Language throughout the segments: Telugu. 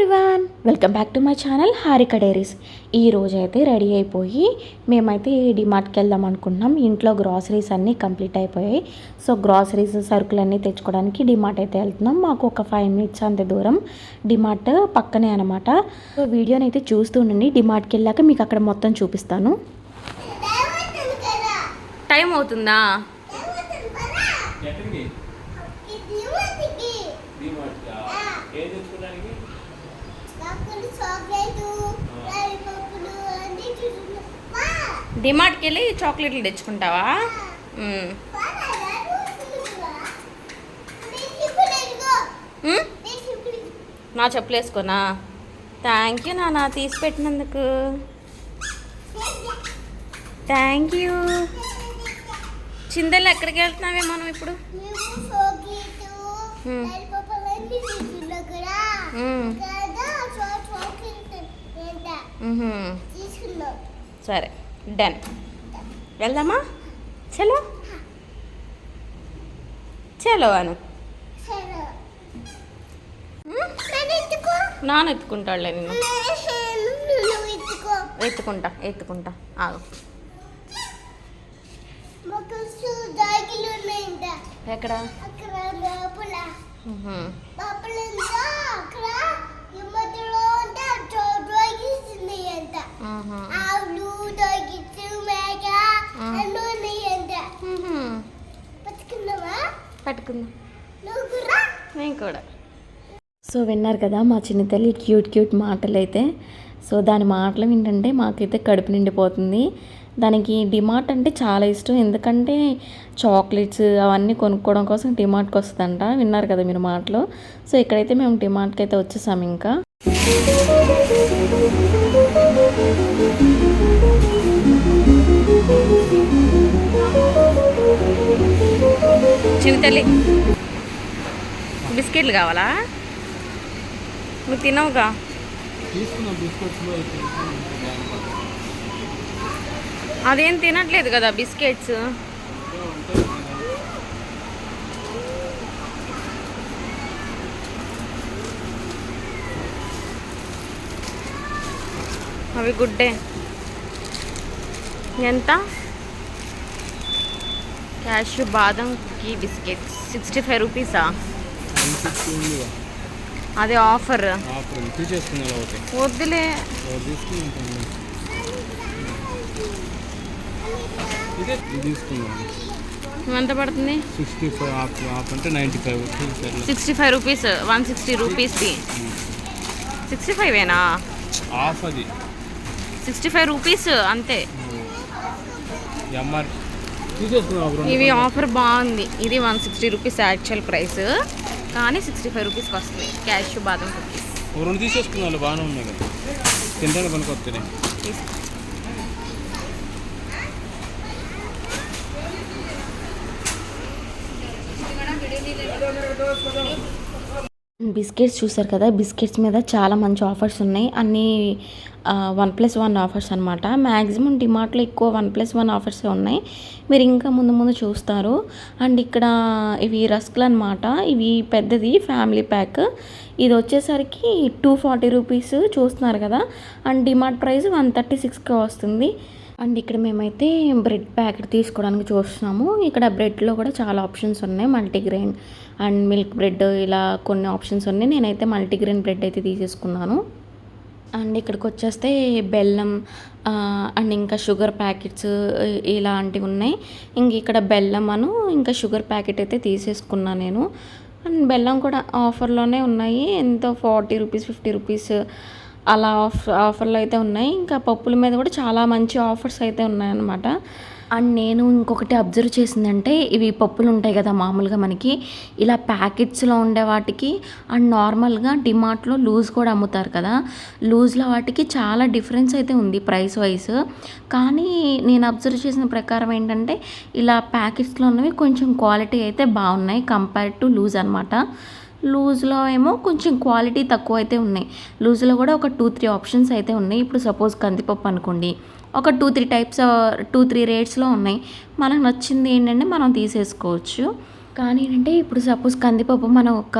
Everyone welcome back to my channel Harika diaries ఈ రోజు అయితే రెడీ అయిపోయి మేమైతే డిమార్ట్కి వెళ్దాం అనుకున్నాం ఇంట్లో గ్రాసరీస్ అన్నీ కంప్లీట్ అయిపోయాయి. సో గ్రాసరీస్ సరుకులన్నీ తెచ్చుకోవడానికి డిమార్ట్ అయితే వెళ్తున్నాం. మాకు ఒక ఫైవ్ మినిట్స్ అంత దూరం. డిమార్ట్ పక్కనే అనమాట సో వీడియోని అయితే చూస్తూ ఉండండి. డిమార్ట్కి వెళ్ళాక మీకు అక్కడ మొత్తం చూపిస్తాను. టైం అవుతుందా ఎక్కడికి డిమార్ట్కా ఏం తెచ్చుకోవడానికి డిమార్ట్కి వెళ్ళి చాక్లెట్లు తెచ్చుకుంటావా? నా చెప్పులు వేసుకోనా? థ్యాంక్ యూ నాన్న తీసి పెట్టినందుకు. థ్యాంక్ యూ చిందలు ఎక్కడికి వెళ్తున్నావే మనం ఇప్పుడు. సరే. డన్ వెళ్దామా? చలో. చలో అను. నాన్న. ఎత్తుకుంటాడులే నేను ఎత్తుకుంటా ఎత్తుకుంటా. ఆగు. ఎక్కడ? పట్టుకుందాం నువ్వు కూడా నేను కూడా సో విన్నారు కదా మా చిన్న తల్లి క్యూట్ క్యూట్ మాటలు అయితే సో దాని మాటలు ఏంటంటే మాకైతే కడుపు నిండిపోతుంది దానికి డిమార్ట్ అంటే చాలా ఇష్టం ఎందుకంటే చాక్లెట్స్ అవన్నీ కొనుక్కోవడం కోసం డిమార్ట్కి వస్తుందంట విన్నారు కదా మీరు మాటలు సో ఇక్కడైతే మేము డిమార్ట్కి అయితే వచ్చేసాము ఇంకా చిన్న తల్లి బిస్కెట్లు కావాలా? నువ్వు తినవుగా? అదేం తినట్లేదు కదా బిస్కెట్స్? అవి గుడ్డే ఎంత? క్యాష్ బాదం కుకీ బిస్కెట్స్ సిక్స్టీ ఫైవ్ రూపీసా అదే ఆఫర్ వద్దులే. ఎంత పడుతుంది? సిక్స్టీ ఫైవ్ ఆఫ్ ఆఫ్ అంటే ninety five sixty five rupees one sixty రూపీస్ది sixty ఫైవేనా ఆఫ్ అది. సిక్స్టీ ఫైవ్ రూపీస్ అంతే. ఇవి ఆఫర్ బాగుంది. ఇది one sixty rupees actual price. కానీ సిక్స్టీ ఫైవ్ రూపీస్కి వస్తుంది. క్యాష్ బాదం కుకీస్ రెండు తీసేసుకున్నాను బాగానే ఉన్నాయి కదా. తినడానికి బిస్కెట్స్ చూసారు కదా బిస్కెట్స్ మీద చాలా మంచి ఆఫర్స్ ఉన్నాయి. అన్నీ వన్ ప్లస్ వన్ ఆఫర్స్ అనమాట మ్యాక్సిమం డిమార్ట్లో ఎక్కువ వన్ ప్లస్ వన్ ఆఫర్సే ఉన్నాయి. మీరు ఇంకా ముందు ముందు చూస్తారు. అండ్ ఇక్కడ ఇవి రస్క్లు అనమాట ఇవి పెద్దది ఫ్యామిలీ ప్యాక్. ఇది వచ్చేసరికి టూ ఫార్టీ రూపీస్ చూస్తున్నారు కదా. And DMart price one thirty సిక్స్కి వస్తుంది. అండ్ ఇక్కడ మేమైతే బ్రెడ్ ప్యాకెట్ తీసుకోవడానికి చూస్తున్నాము. ఇక్కడ బ్రెడ్లో కూడా చాలా ఆప్షన్స్ ఉన్నాయి. మల్టీగ్రెయిన్ అండ్ మిల్క్ బ్రెడ్ ఇలా కొన్ని ఆప్షన్స్ ఉన్నాయి. నేనైతే మల్టీగ్రెయిన్ బ్రెడ్ అయితే తీసేసుకున్నాను. అండ్ ఇక్కడికి వచ్చేస్తే బెల్లం అండ్ ఇంకా షుగర్ ప్యాకెట్స్ ఇలాంటివి ఉన్నాయి. ఇంక ఇక్కడ బెల్లం అను ఇంకా షుగర్ ప్యాకెట్ అయితే తీసేసుకున్నాను నేను. అండ్ బెల్లం కూడా ఆఫర్లోనే ఉన్నాయి. ఎంతో ఫార్టీ రూపీస్ ఫిఫ్టీ రూపీస్ అలా ఆఫ్ ఆఫర్లు అయితే ఉన్నాయి. ఇంకా పప్పుల మీద కూడా చాలా మంచి ఆఫర్స్ అయితే ఉన్నాయన్నమాట. అండ్ నేను ఇంకొకటి అబ్జర్వ్ చేసిందంటే ఇవి పప్పులు ఉంటాయి కదా మామూలుగా మనకి. ఇలా ప్యాకెట్స్లో ఉండే వాటికి అండ్ నార్మల్గా డిమార్ట్లో లూజ్ కూడా అమ్ముతారు కదా. లూజ్లో వాటికి చాలా డిఫరెన్స్ అయితే ఉంది ప్రైస్ వైజ్ కానీ నేను అబ్జర్వ్ చేసిన ప్రకారం ఏంటంటే ఇలా ప్యాకెట్స్లో ఉన్నవి కొంచెం క్వాలిటీ అయితే బాగున్నాయి కంపేర్ టు లూజ్ అనమాట లూజ్లో ఏమో కొంచెం క్వాలిటీ తక్కువ అయితే ఉన్నాయి. లూజ్లో కూడా ఒక టూ త్రీ ఆప్షన్స్ అయితే ఉన్నాయి. ఇప్పుడు సపోజ్ కందిపప్పు అనుకోండి. ఒక two three types two three రేట్స్లో ఉన్నాయి. మనకు నచ్చింది ఏంటంటే మనం తీసేసుకోవచ్చు. కానీ ఏంటంటే ఇప్పుడు సపోజ్ కందిపప్పు మనం ఒక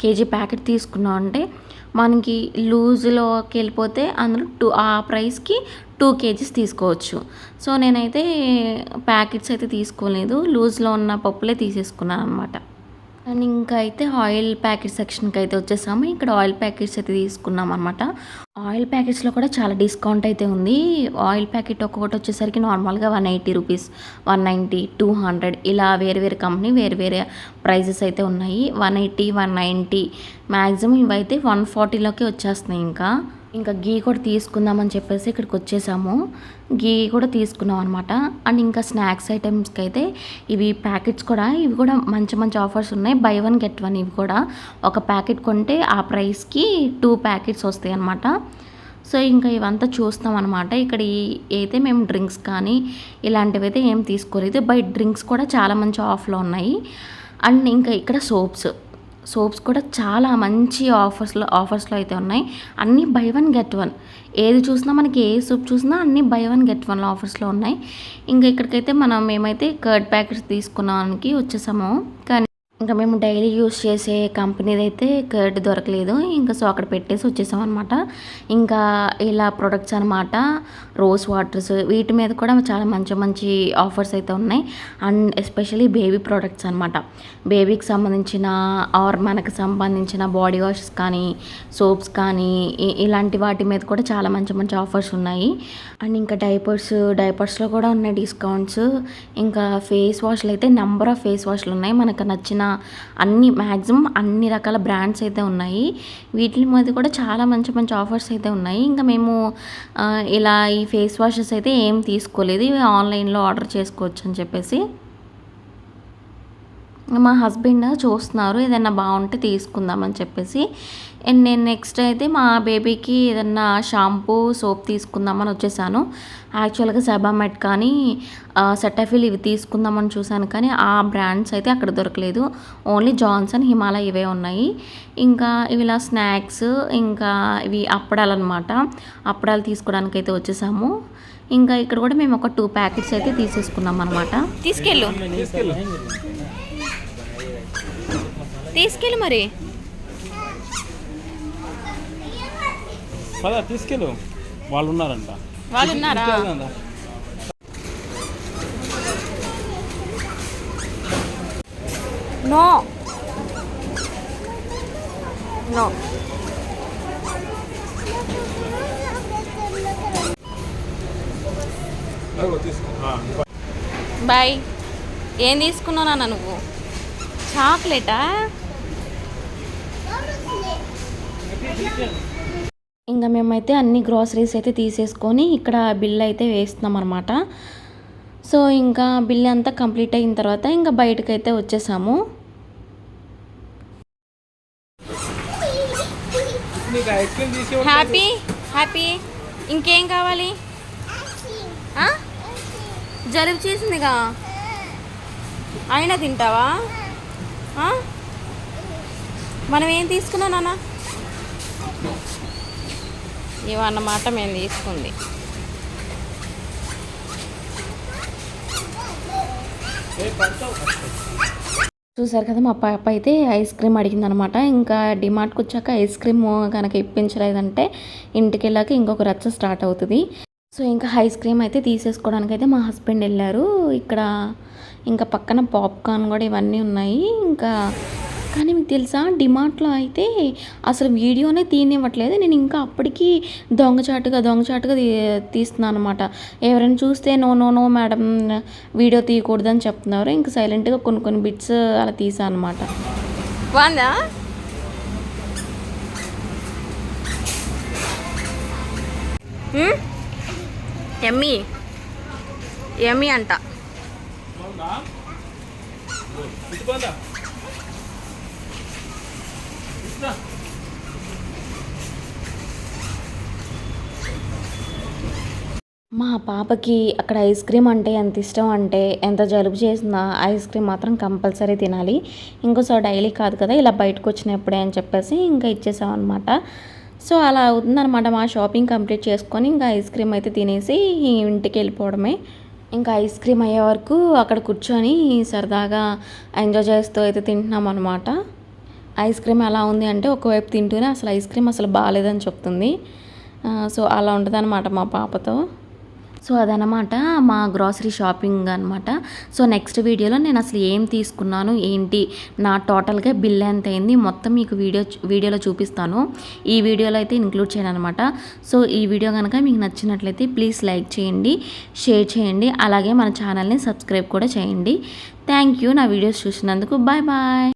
కేజీ ప్యాకెట్ తీసుకున్నాం అంటే మనకి లూజ్లోకి వెళ్ళిపోతే అందులో టూ ఆ ప్రైస్కి టూ కేజీస్ తీసుకోవచ్చు. సో నేనైతే ప్యాకెట్స్ అయితే తీసుకోలేదు. లూజ్లో ఉన్న పప్పులే తీసేసుకున్నాను అనమాట అండ్ ఇంకా అయితే ఆయిల్ ప్యాకెట్ సెక్షన్కి అయితే వచ్చేసాము. ఇక్కడ ఆయిల్ ప్యాకెట్స్ అయితే తీసుకున్నాం అనమాట ఆయిల్ ప్యాకెట్స్లో కూడా చాలా డిస్కౌంట్ అయితే ఉంది. ఆయిల్ ప్యాకెట్ ఒక్కొక్కటి వచ్చేసరికి నార్మల్గా one eighty rupees one ninety two hundred ఇలా వేరు వేరు కంపెనీ వేరు వేరే ప్రైజెస్ అయితే ఉన్నాయి. One eighty one ninety maximum ఇవైతే వన్ ఫార్టీలోకి వచ్చేస్తున్నాయి ఇంకా. ఇంకా గీ కూడా తీసుకుందామని చెప్పేసి ఇక్కడికి వచ్చేసాము. గీ కూడా తీసుకున్నాం అనమాట అండ్ ఇంకా స్నాక్స్ ఐటమ్స్కి అయితే ఇవి ప్యాకెట్స్ కూడా ఇవి కూడా మంచి మంచి ఆఫర్స్ ఉన్నాయి. బై వన్ గెట్ వన్ ఇవి కూడా. ఒక ప్యాకెట్ కొంటే ఆ ప్రైస్కి టూ ప్యాకెట్స్ వస్తాయి అనమాట సో ఇంకా ఇవంతా చూస్తాం అనమాట ఇక్కడ ఈ- అయితే మేము డ్రింక్స్ కానీ ఇలాంటివి అయితే ఏం తీసుకోలేదు. బయట డ్రింక్స్ కూడా చాలా మంచి ఆఫ్లో ఉన్నాయి. అండ్ ఇంకా ఇక్కడ సోప్స్. సోప్స్ కూడా చాలా మంచి ఆఫర్స్లో ఆఫర్స్లో అయితే ఉన్నాయి. అన్నీ బై వన్ గెట్ వన్ ఏది చూసినా మనకి ఏ సూప్ చూసినా అన్నీ బై వన్ గెట్ వన్ ఆఫర్స్లో ఉన్నాయి. ఇంకా ఇక్కడికైతే మనం మేమైతే కర్డ్ ప్యాకెట్స్ తీసుకున్నానికి వచ్చేసాము కానీ ఇంకా మేము డైలీ యూస్ చేసే కంపెనీది అయితే కర్డ్ దొరకలేదు. ఇంకా సో అక్కడ పెట్టేసి వచ్చేసాం అనమాట ఇంకా ఇలా ప్రొడక్ట్స్ అనమాట రోజ్ వాటర్స్ వీటి మీద కూడా చాలా మంచి మంచి ఆఫర్స్ అయితే ఉన్నాయి. అండ్ ఎస్పెషలీ బేబీ ప్రొడక్ట్స్ అనమాట బేబీకి సంబంధించిన ఆర్ మనకు సంబంధించిన బాడీ వాషెస్ కానీ సోప్స్ కానీ ఇలాంటి వాటి మీద కూడా చాలా మంచి మంచి ఆఫర్స్ ఉన్నాయి. అండ్ ఇంకా డైపర్స్ డైపర్స్లో కూడా ఉన్నాయి డిస్కౌంట్స్. ఇంకా ఫేస్ వాష్లు అయితే నెంబర్ ఆఫ్ ఫేస్ వాష్లు ఉన్నాయి. మనకు నచ్చిన అన్ని మ్యాక్సిమం అన్ని రకాల బ్రాండ్స్ అయితే ఉన్నాయి. వీటి మీద కూడా చాలా మంచి మంచి ఆఫర్స్ అయితే ఉన్నాయి. ఇంకా మేము ఇలా ఈ ఫేస్ వాషెస్ అయితే ఏం తీసుకోలేదు. ఇవి ఆన్లైన్లో ఆర్డర్ చేసుకోవచ్చు అని చెప్పేసి. మా హస్బెండ్ చూస్తున్నారు ఏదైనా బాగుంటే తీసుకుందామని చెప్పేసి. అండ్ నేను నెక్స్ట్ అయితే మా బేబీకి ఏదన్నా షాంపూ సోప్ తీసుకుందామని వచ్చేసాను. యాక్చువల్గా సెబామెట్ కానీ సెటఫిల్ ఇవి తీసుకుందామని చూశాను కానీ ఆ బ్రాండ్స్ అయితే అక్కడ దొరకలేదు. ఓన్లీ జాన్సన్ హిమాలయ ఇవే ఉన్నాయి. ఇంకా ఇవి ఇలా స్నాక్స్ ఇంకా ఇవి అప్పడాలు అనమాట అప్పడాలు తీసుకోవడానికి అయితే వచ్చేసాము. ఇంకా ఇక్కడ కూడా మేము ఒక టూ ప్యాకెట్స్ అయితే తీసేసుకున్నాం అనమాట తీసుకెళ్ళు. తీసుకెళ్ళు మరి. పదా తీసుకెళ్ళు. వాళ్ళు ఉన్నారంట వాళ్ళు ఉన్నారా. నో. నో. బాయ్. ఏం తీసుకున్నావు నాన్న నువ్వు? చాక్లెటా? ఇంకా మేమైతే అన్ని గ్రాసరీస్ అయితే తీసేసుకొని ఇక్కడ బిల్ అయితే వేస్తున్నాం అనమాట సో ఇంకా బిల్ అంతా కంప్లీట్ అయిన తర్వాత ఇంకా బయటకు అయితే వచ్చేసాము హ్యాపీ హ్యాపీ. ఇంకేం కావాలి? ఆ? జలుబు చేసిందిగా? అయినా తింటావా? ఆ? మనం ఏం తీసుకున్నాం నాన్న? ఇవన్నమాట మేము తీసుకుంది. చూసారు కదా మా పాప అయితే ఐస్ క్రీమ్ అడిగిందనమాట. ఇంకా డిమార్ట్కి వచ్చాక ఐస్ క్రీమ్ కనుక ఇప్పించలేదంటే ఇంటికి వెళ్ళాక ఇంకొక రచ్చ స్టార్ట్ అవుతుంది. సో ఇంకా ఐస్ క్రీమ్ అయితే తీసేసుకోవడానికి అయితే మా హస్బెండ్ వెళ్ళారు. ఇక్కడ ఇంకా పక్కన పాప్కార్న్ కూడా ఇవన్నీ ఉన్నాయి. ఇంకా కానీ మీకు తెలుసా? డిమార్ట్లో అయితే అసలు వీడియోనే తీయనివ్వట్లేదు నేను ఇంకా అప్పటికి దొంగచాటుగా దొంగచాటుగా తీస్తున్నాను అనమాట ఎవరైనా చూస్తే no no no madam video తీయకూడదని చెప్తున్నారు. ఇంకా సైలెంట్గా కొన్ని కొన్ని బిట్స్ అలా తీసాను అనమాట బాగుందా ఎమ్మి ఎమ్మి అంట. మా పాపకి అక్కడ ఐస్ క్రీమ్ అంటే ఎంత ఇష్టం అంటే ఎంత జలుబు చేసినా ఐస్ క్రీమ్ మాత్రం కంపల్సరీ తినాలి. ఇంకోసారి డైలీ కాదు కదా ఇలా బయటకు వచ్చినప్పుడే అని చెప్పేసి ఇంకా ఇచ్చేసాం అనమాట సో అలా అవుతుందన్నమాట మా షాపింగ్ కంప్లీట్ చేసుకొని ఇంకా ఐస్ క్రీమ్ అయితే తినేసి ఇంటికి వెళ్ళిపోవడమే. ఇంకా ఐస్ క్రీమ్ అయ్యే వరకు అక్కడ కూర్చొని సరదాగా ఎంజాయ్ చేస్తూ అయితే తింటున్నాం అనమాట ఐస్ క్రీమ్ ఎలా ఉంది అంటే ఒకవైపు తింటూనే అసలు ఐస్ క్రీమ్ అసలు బాగాలేదని చెప్తుంది. సో అలా ఉంటుంది మా పాపతో. సో అదనమాట మా గ్రాసరీ షాపింగ్ అనమాట సో నెక్స్ట్ వీడియోలో నేను అసలు ఏం తీసుకున్నాను ఏంటి నా టోటల్గా బిల్ ఎంత అయింది మొత్తం మీకు వీడియో వీడియోలో చూపిస్తాను. ఈ వీడియోలో అయితే ఇంక్లూడ్ చేయను అనమాట సో ఈ వీడియో కనుక మీకు నచ్చినట్లయితే ప్లీజ్ లైక్ చేయండి షేర్ చేయండి అలాగే మన ఛానల్ని సబ్స్క్రైబ్ కూడా చేయండి. Thank you. నా వీడియోస్ చూసినందుకు బాయ్ బాయ్.